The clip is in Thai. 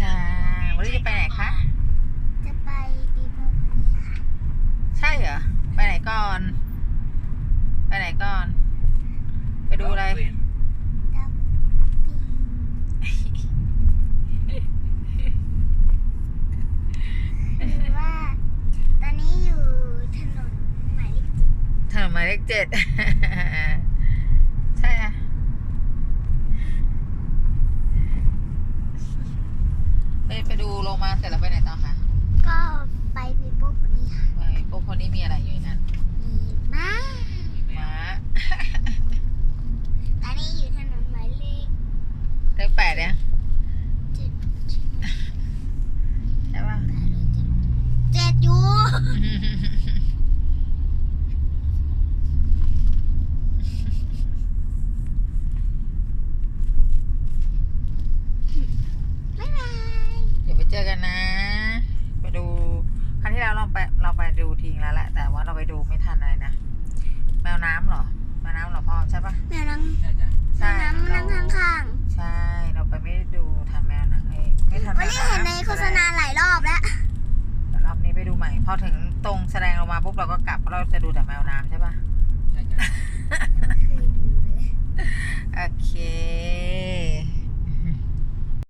ค่ะวันนี้จะไปไหนคะ จะไปปีโป้คนนี้ค่ะ ใช่เหรอ ไปไหนก่อน ไปไหนก่อน ไปดูอะไร ดับปิ้งคือว่า ตอนนี้อยู่ถนนหมายเลขเจ็ด ถนนหมายเลขเจ็ด ใช่อะ ไปไปดูโลมาเสร็จแล้วไปไหนต่อคะก็ไปปีโป้คนนี้ค่ะไปพวกคนนี้มีอะไรอยู่ในนั้นมีม้าม้าตอนนี้อยู่ถนนหมายเลขเลขแปดเนี่ยเจ็ดใช่ไหมใช่ปะแปดหรือเจ็ดเจ็ดอยู่ บ๊ายบาย เดี๋ยวไปเจอกันนะ ไปดูครั้งที่แล้วเราไปเราไปดูทิ้งแล้วแหละ แต่ว่าเราไปดูไม่ทันอะไรนะ แมวน้ำเหรอ แมวน้ำเหรอพ่อใช่ปะแมวนั่งใช่แมวน้ำนั่งข้างใช่ เราไปไม่ได้ดูทันแมวนะเอ้ยไม่ทันๆแมวันวนี้น้ำเห็นในโฆษณาหลายรอบแล้วแต่รอบนี้ไปดูใหม่ พอถึงตรงแสดงเรามาปุ๊บเราก็กลับเพราะเราจะดูแต่แมวน้ำใช่ปะ